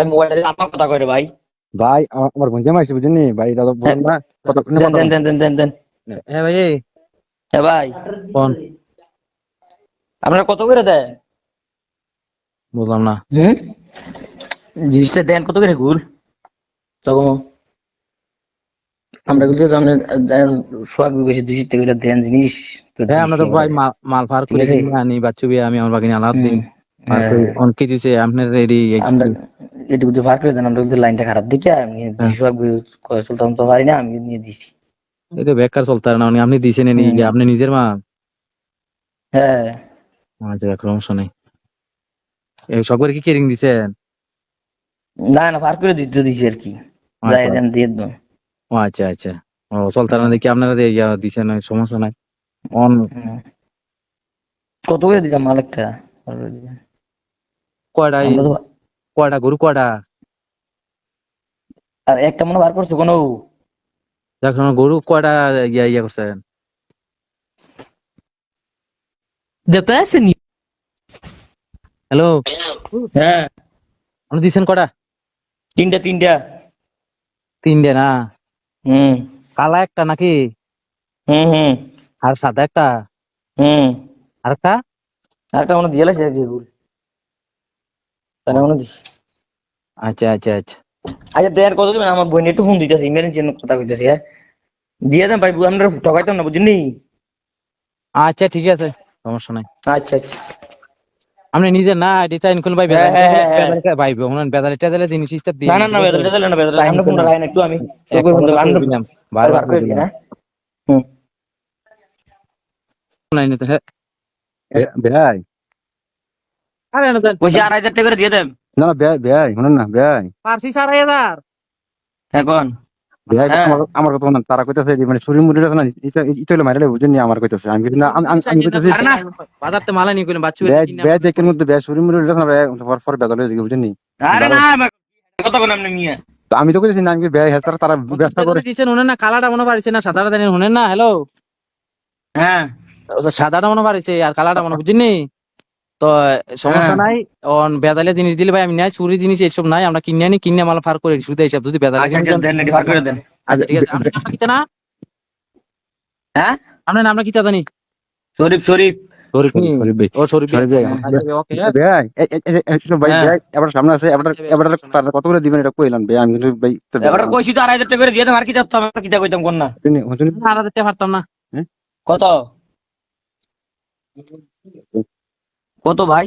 মোবাইলটা দিয়ে আমার কথা কই ভাই। ভাই আমার আমার বোন জামাইছে ভাই এটা তো বলেন না কত দেন দেন দেন দেন দেন দেন। হ্যাঁ ভাই। হ্যাঁ ভাই। কোন আপনারা কত করে দেন? বুঝলাম না। হুম? জিনিসটা দেন কত করে ঘুর তখন আমরা কিন্তু আপনি সোয়াগ বেশি দুশো টাকা দেন জিনিস। হ্যাঁ আমরা তো ভাই মাল ফার করে আনি বাচ্চু আমি আমার বাগিনী আলাদ দিছে আপনার রেডি এটুকু যদি ফার করে দেন আমরা কিন্তু লাইনটা খারাপ দেখে আমি সোয়াগ চলতে তো পারি না আমি নিয়ে দিছি। এই তো বেকার চলতে না উনি আপনি দিছেন হুম। আপনি নিজের মা হ্যাঁ। আচ্ছা সমস্যা নেই। এই সকরে কি কেরিং দিছেন? না না ফার করে দিতে দিছি আর কি। যাই আচ্ছা, দেন দিয়ে দেন। ও আচ্ছা আচ্ছা। ও চলতে না দেখি আপনারা দিয়ে দিছেন সমস্যা নাই। অন কত করে দিলাম মালিকটা কয়টা কয়টা গরু কয়টা আর একটা মনে বার করছ কোনো। দেখুন গরু কয়টা ইয়া ইয়া করছেন যেতে আসেনি হ্যালো? হ্যাঁ। আপনি দিছেন কয়টা তিনটা তিনটা। তিনটে না? হুম। কালা একটা নাকি? হুম হুম। আর সাদা একটা? হুম। আর একটা একটা মনে দিয়ে লাগছে মনে দিস আচ্ছা আচ্ছা আচ্ছা। আচ্ছা দেয়ার কত দিবেন? আমার বোন একটু ফোন দিতেছে ইমেলের কথা কইতেছে হ্যাঁ? দিয়ে দেন ভাই আমরা ঠকাইতাম না বুঝলি? আচ্ছা ঠিক আছে সমস্যা নাই। আচ্ছা আচ্ছা। আপনি নিজে না চাইন কোন ভাই হ্যাঁ, হ্যাঁ, ভাই জিনিস না না না বেদলে না বেদলে আমরা ফোনটা একটু আমি বারবার করে হুম। নাই না তো, হ্যাঁ। ভাই। আরে না তো, আড়াই হাজার টাকা করে দিয়ে দেন। না না ভাই ভাই শুনুন না ভাই পারছি আড়াই হাজার। এখন। আমার আমার কথা না তারা কইতাছে মানে শরীর মুড়ি না এটা এটা হলো মাইরালে বুঝেন নি আমার কইতাছে। আমি কিন্তু না আমি আমি- আমি কইতাছি আরে না। বাজারতে মালা নিয়ে কইলাম বাচ্চু ভাই ভাই দেখেন মধ্যে ভাই শরীর মুড়ি না পর পর বেদালে হয়ে বুঝেন নি। আরে না আমার কোন আপনি নিয়ে। তো আমি তো কইতাছি না আমি ভাই তারা তারা ব্যবসা করে? দিছেন শুনেন না কালাটা মনে পারিছে না সাদাটা দেন শুনেন না হ্যালো হ্যাঁ। সাদাটা মনে পারিছে আর কালাটা মনে বুঝিনি তো সমস্যা হ্যাঁ। নাই। অন বেদালে জিনিস দিলে ভাই আমি নাই চুরি জিনিস এইসব নাই আমরা কিনে আনি কিনে মাল ফার করে শুধু এইসব যদি বেদালে আচ্ছা আচ্ছা দেন রেডি বার করে দেন। আচ্ছা ঠিক আছে। আপনার নামটা কিতা না? হ্যাঁ? আপনার নামটা কিতা জানি? শরীফ শরীফ। শরীফ নি? শরীফ ভাই ও শরীফ শরীফ ভাই, ওকে ভাই এই- এই- এই- এই সব ভাই হ্যাঁ। ভাই এবার সামনে আছে এবার এবার তার কত করে দিবেন এটা কইলাম ভাই? আমি কিন্তু ভাই কইছি তো আড়াই হাজার টাকা করে দিয়ে আর কি চাচ্তাম আর কি কইতাম কোন না? শুনি শুনি। আর দিতে পারতাম না। কত? কত ভাই?